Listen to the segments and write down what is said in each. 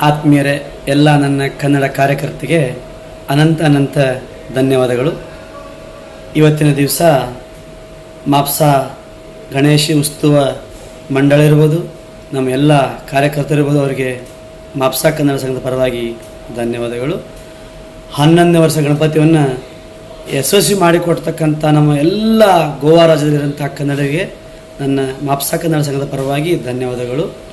ಆತ್ಮೀಯರೇ, ಎಲ್ಲ ನನ್ನ ಕನ್ನಡ ಕಾರ್ಯಕರ್ತೆಗೆ ಅನಂತ ಅನಂತ ಧನ್ಯವಾದಗಳು. ಇವತ್ತಿನ ದಿವಸ ಮಾಪ್ಸಾ ಗಣೇಶ ಉತ್ಸವ ಮಂಡಳ ಇರ್ಬೋದು, ನಮ್ಮ ಎಲ್ಲ ಕಾರ್ಯಕರ್ತರಿರ್ಬೋದು ಅವರಿಗೆ ಮಾಪ್ಸಾ ಕನ್ನಡ ಸಂಘದ ಪರವಾಗಿ ಧನ್ಯವಾದಗಳು. ಹನ್ನೊಂದನೇ ವರ್ಷ ಗಣಪತಿಯನ್ನು ಯಶಸ್ವಿ ಮಾಡಿಕೊಡ್ತಕ್ಕಂಥ ನಮ್ಮ ಎಲ್ಲ ಗೋವಾ ರಾಜ್ಯದಲ್ಲಿರುವಂಥ ಕನ್ನಡಿಗೆ ನನ್ನ ಮಾಪ್ಸಾ ಕನ್ನಡ ಸಂಘದ ಪರವಾಗಿ ಧನ್ಯವಾದಗಳು.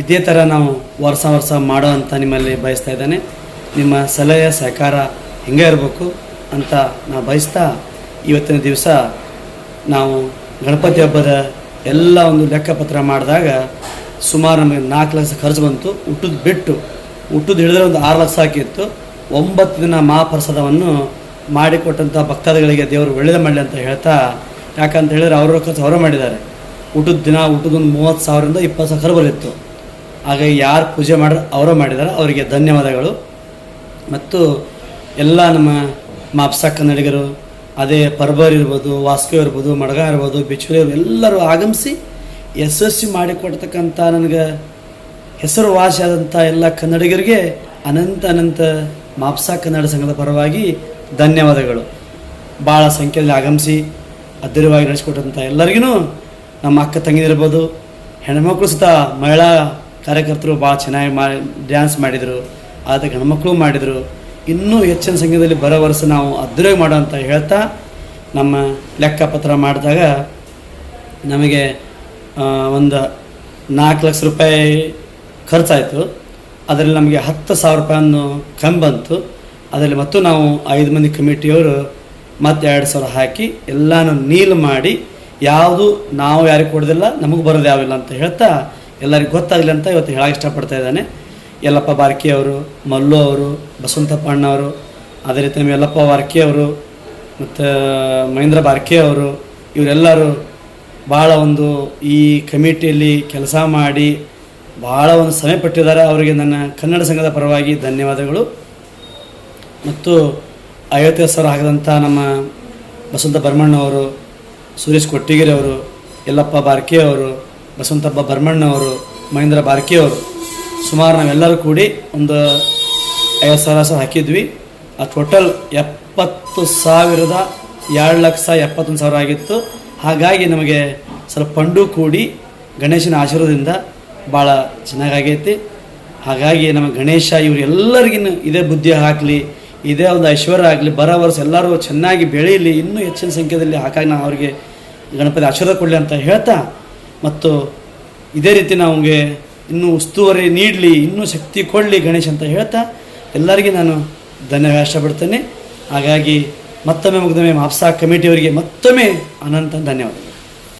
ಇದೇ ಥರ ನಾವು ವರ್ಷ ವರ್ಷ ಮಾಡೋ ಅಂತ ನಿಮ್ಮಲ್ಲಿ ಬಯಸ್ತಾ ಇದ್ದೇನೆ. ನಿಮ್ಮ ಸಲಹೆ, ಸಹಕಾರ ಹಿಂಗೆ ಇರಬೇಕು ಅಂತ ನಾವು ಬಯಸ್ತಾ ಇವತ್ತಿನ ದಿವಸ ನಾವು ಗಣಪತಿ ಹಬ್ಬದ ಎಲ್ಲ ಒಂದು ಲೆಕ್ಕಪತ್ರ ಮಾಡಿದಾಗ ಸುಮಾರು ನಮಗೆ ನಾಲ್ಕು ಲಕ್ಷ ಖರ್ಚು ಬಂತು. ಊಟದ ಬಿಟ್ಟು ಊಟದ ಹಿಡಿದ್ರೆ ಒಂದು ಆರು ಲಕ್ಷ ಹಾಕಿತ್ತು ಒಂಬತ್ತು ದಿನ ಮಹಾಪ್ರಸಾದವನ್ನು ಮಾಡಿಕೊಟ್ಟಂಥ ಭಕ್ತಾದಿಗಳಿಗೆ ದೇವರು ಒಳ್ಳೇದು ಮಾಡಲಿ ಅಂತ ಹೇಳ್ತಾ, ಯಾಕಂತ ಹೇಳಿದ್ರೆ ಅವರ ಖರ್ಚು ಅವರು ಮಾಡಿದ್ದಾರೆ. ಊಟದ ದಿನ ಊಟದೊಂದು ಮೂವತ್ತು ಸಾವಿರದಿಂದ ಇಪ್ಪತ್ತು ಸಾವಿರ ಬರಲಿತ್ತು. ಹಾಗಾಗಿ ಯಾರು ಪೂಜೆ ಮಾಡ ಅವರು ಮಾಡಿದಾರೆ. ಅವರಿಗೆ ಧನ್ಯವಾದಗಳು. ಮತ್ತು ಎಲ್ಲ ನಮ್ಮ ಮಾಪ್ಸಾ ಕನ್ನಡಿಗರು ಅದೇ ಪರ್ಬರ್ ಇರ್ಬೋದು, ವಾಸ್ಕೋ ಇರ್ಬೋದು, ಮಡಗ ಇರ್ಬೋದು ಇರ್ಬೋದು, ಎಲ್ಲರೂ ಆಗಮಿಸಿ ಯಶಸ್ವಿ ಮಾಡಿಕೊಡ್ತಕ್ಕಂಥ ನನಗೆ ಹೆಸರುವಾಸಿಯಾದಂಥ ಎಲ್ಲ ಕನ್ನಡಿಗರಿಗೆ ಅನಂತ ಅನಂತ ಮಾಪ್ಸಾ ಕನ್ನಡ ಸಂಘದ ಪರವಾಗಿ ಧನ್ಯವಾದಗಳು. ಭಾಳ ಸಂಖ್ಯೆಯಲ್ಲಿ ಆಗಮಿಸಿ ಅದ್ದೂರಿವಾಗಿ ನಡೆಸಿಕೊಟ್ಟಂಥ ಎಲ್ಲರಿಗೂ ನಮ್ಮ ಅಕ್ಕ ತಂಗಿದಿರ್ಬೋದು, ಹೆಣ್ಮಕ್ಳು ಸುತ್ತ ಮಹಿಳಾ ಕಾರ್ಯಕರ್ತರು ಭಾಳ ಚೆನ್ನಾಗಿ ಮಾ ಡ್ಯಾನ್ಸ್ ಮಾಡಿದರು ಆದರೆ ಗಂಡ್ಮಕ್ಳು ಮಾಡಿದರು. ಇನ್ನೂ ಹೆಚ್ಚಿನ ಸಂಖ್ಯೆಯಲ್ಲಿ ಬರೋ ವರ್ಷ ನಾವು ಅದ್ದೂರಿಯಾಗಿ ಮಾಡೋ ಅಂತ ಹೇಳ್ತಾ ನಮ್ಮ ಲೆಕ್ಕಪತ್ರ ಮಾಡಿದಾಗ ನಮಗೆ ಒಂದು ನಾಲ್ಕು ಲಕ್ಷ ರೂಪಾಯಿ ಖರ್ಚಾಯಿತು. ಅದರಲ್ಲಿ ನಮಗೆ ಹತ್ತು ಸಾವಿರ ರೂಪಾಯನ್ನು ಕಮ್ಮಿ ಬಂತು. ಅದರಲ್ಲಿ ಮತ್ತು ನಾವು ಐದು ಮಂದಿ ಕಮಿಟಿಯವರು ಮತ್ತೆ ಎರಡು ಸಾವಿರ ಹಾಕಿ ಎಲ್ಲನೂ ನೀಲ್ ಮಾಡಿ, ಯಾವುದು ನಾವು ಯಾರಿಗೆ ಕೊಡೋದಿಲ್ಲ, ನಮಗೆ ಬರೋದು ಯಾವಿಲ್ಲ ಅಂತ ಹೇಳ್ತಾ ಎಲ್ಲರಿಗೂ ಗೊತ್ತಾಗಲಿ ಅಂತ ಇವತ್ತು ಹೇಳಕ್ಕೆ ಇಷ್ಟಪಡ್ತಾ ಇದ್ದಾನೆ. ಯಲ್ಲಪ್ಪ ಬಾರ್ಕಿ ಅವರು, ಮಲ್ಲು ಅವರು ಬಸವಂತಪ್ಪ ಅಣ್ಣವರು ಅದೇ ರೀತಿ ನಮ್ಮ ಯಲ್ಲಪ್ಪ ಬಾರ್ಕಿ ಅವರು, ಮತ್ತು, ಮಹೇಂದ್ರ ಬಾರ್ಕಿ ಅವರು, ಇವರೆಲ್ಲರೂ ಭಾಳ ಒಂದು ಈ ಕಮಿಟಿಯಲ್ಲಿ ಕೆಲಸ ಮಾಡಿ ಭಾಳ ಒಂದು ಸಮಯ ಪಟ್ಟಿದ್ದಾರೆ. ಅವರಿಗೆ ನನ್ನ ಕನ್ನಡ ಸಂಘದ ಪರವಾಗಿ ಧನ್ಯವಾದಗಳು. ಮತ್ತು ಐವತ್ತೈದು ಸರ್ ಆಗದಂಥ ನಮ್ಮ ಬಸವಂತ ಬರ್ಮಣ್ಣವರು ಸುರೇಶ್ ಕೊಟ್ಟಿಗೆರೆ ಅವರು, ಯಲ್ಲಪ್ಪ ಬಾರ್ಕಿ ಅವರು ಬಸವಂತಪ್ಪ ಭರ್ಮಣ್ಣವರು ಮಹೇಂದ್ರ ಬಾರ್ಕಿಯವರು ಸುಮಾರು ನಾವೆಲ್ಲರೂ ಕೂಡಿ ಒಂದು ಐವತ್ತು ಸಾವಿರ ಸಾವಿರ ಹಾಕಿದ್ವಿ. ಆ ಟೋಟಲ್ ಎಪ್ಪತ್ತು ಸಾವಿರದ ಎರಡು ಲಕ್ಷ ಎಪ್ಪತ್ತೊಂದು ಸಾವಿರ ಆಗಿತ್ತು. ಹಾಗಾಗಿ ನಮಗೆ ಸ್ವಲ್ಪ ಪಂಡು ಕೂಡಿ ಗಣೇಶನ ಆಶೀರ್ವಾದದಿಂದ ಭಾಳ ಚೆನ್ನಾಗಾಗೈತಿ. ಹಾಗಾಗಿ ನಮ್ಮ ಗಣೇಶ ಇವರು ಎಲ್ಲರಿಗಿನ್ನು ಇದೇ ಬುದ್ಧಿ ಹಾಕಲಿ, ಇದೇ ಒಂದು ಐಶ್ವರ್ಯ ಆಗಲಿ, ಬರೋ ವರ್ಷ ಎಲ್ಲರೂ ಚೆನ್ನಾಗಿ ಬೆಳೀಲಿ ಇನ್ನೂ ಹೆಚ್ಚಿನ ಸಂಖ್ಯೆಯಲ್ಲಿ ಹಾಕಾಗಿ ನಾವು ಅವರಿಗೆ ಗಣಪತಿ ಆಶೀರ್ವಾದ ಕೊಡಲಿ ಅಂತ ಹೇಳ್ತಾ ಮತ್ತು ಇದೇ ರೀತಿ ನಮಗೆ ಇನ್ನೂ ಉಸ್ತುವಾರಿ ನೀಡಲಿ, ಇನ್ನೂ ಶಕ್ತಿ ಕೊಡಲಿ ಗಣೇಶ್ ಅಂತ ಹೇಳ್ತಾ ಎಲ್ಲರಿಗೂ ನಾನು ಧನ್ಯವಾದ ಇಷ್ಟಪಡ್ತೇನೆ ಹಾಗಾಗಿ ಮತ್ತೊಮ್ಮೆ ಮುಗ್ದೊಮ್ಮೆ ಮಾಪ್ಸಾ ಕಮಿಟಿಯವರಿಗೆ ಮತ್ತೊಮ್ಮೆ ಅನಂತ ಧನ್ಯವಾದ